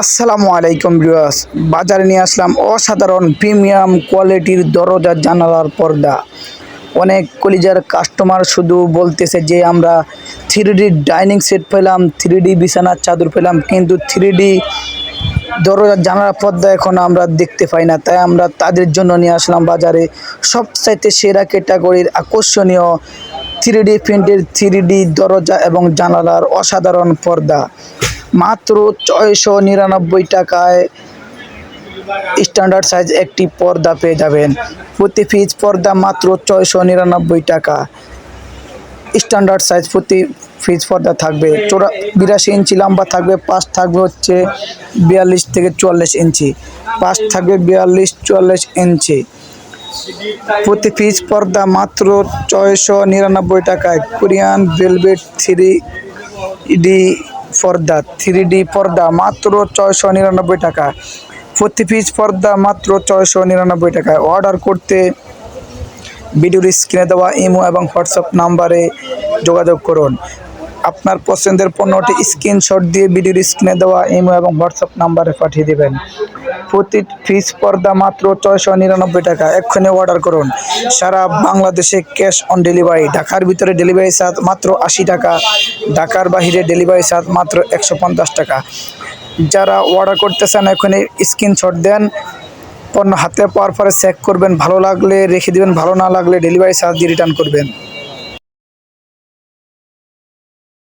আসসালামু আলাইকুম ভিউয়ার্স। বাজারে নিয়ে আসলাম অসাধারণ প্রিমিয়াম কোয়ালিটির দরজা জানালার পর্দা। অনেক কলিজার কাস্টমার শুধু বলতেছে যে আমরা থ্রি ডাইনিং সেট পেলাম থ্রি বিছানার চাদর পেলাম, কিন্তু থ্রি দরজা জানালার পর্দা এখন আমরা দেখতে পাই না। তাই আমরা তাদের জন্য নিয়ে আসলাম বাজারে সবচাইতে সেরা ক্যাটাগরির আকর্ষণীয় থ্রি ডি প্রিন্টের থ্রি দরজা এবং জানালার অসাধারণ পর্দা। মাত্র ছয়শো নিরানব্বই টাকায় স্ট্যান্ডার্ড সাইজ একটি পর্দা পেয়ে যাবেন। প্রতি পিস পর্দা মাত্র ছয়শো নিরানব্বই টাকা। স্ট্যান্ডার্ড সাইজ প্রতি পিস পর্দা থাকবে। চোরা বিরাশি ইঞ্চি লম্বা থাকবে, পাশ থাকবে হচ্ছে বিয়াল্লিশ থেকে চুয়াল্লিশ ইঞ্চি। পাশ থাকবে বিয়াল্লিশ, চুয়াল্লিশ ইঞ্চি। প্রতি পিস পর্দা মাত্র ছয়শো নিরানব্বই টাকায়। কোরিয়ান ভেলভেট থ্রি ডি পর্দা থ্রি ডি পর্দা মাত্র ছয়শো নিরানব্বই টাকা। প্রতি পিস পর্দা মাত্র ছয়শো নিরানব্বই টাকায়। অর্ডার করতে ভিডিওর স্ক্রিনে দেওয়া ইমো এবং হোয়াটসঅ্যাপ নাম্বারে যোগাযোগ করুন। আপনার পছন্দের পণ্যটি স্ক্রিনশট দিয়ে ভিডিওর স্ক্রিনে দেওয়া ইমো এবং হোয়াটসঅ্যাপ নাম্বারে পাঠিয়ে দেবেন। প্রতি পিস পর্দা মাত্র ছয়শো নিরানব্বই টাকা। এক্ষুনি অর্ডার করুন। সারা বাংলাদেশে ক্যাশ অন ডেলিভারি ঢাকার ভিতরে ডেলিভারি চার্জ মাত্র আশি টাকা। ঢাকার বাইরে ডেলিভারি চার্জ মাত্র একশো পঞ্চাশ টাকা। যারা অর্ডার করতে চান এখানে স্ক্রিনশট দেন। পণ্য হাতে পাওয়ার পরে চেক করবেন। ভালো লাগলে রেখে দিবেন ভালো না লাগলে ডেলিভারি চার্জ দিয়ে রিটার্ন করবেন।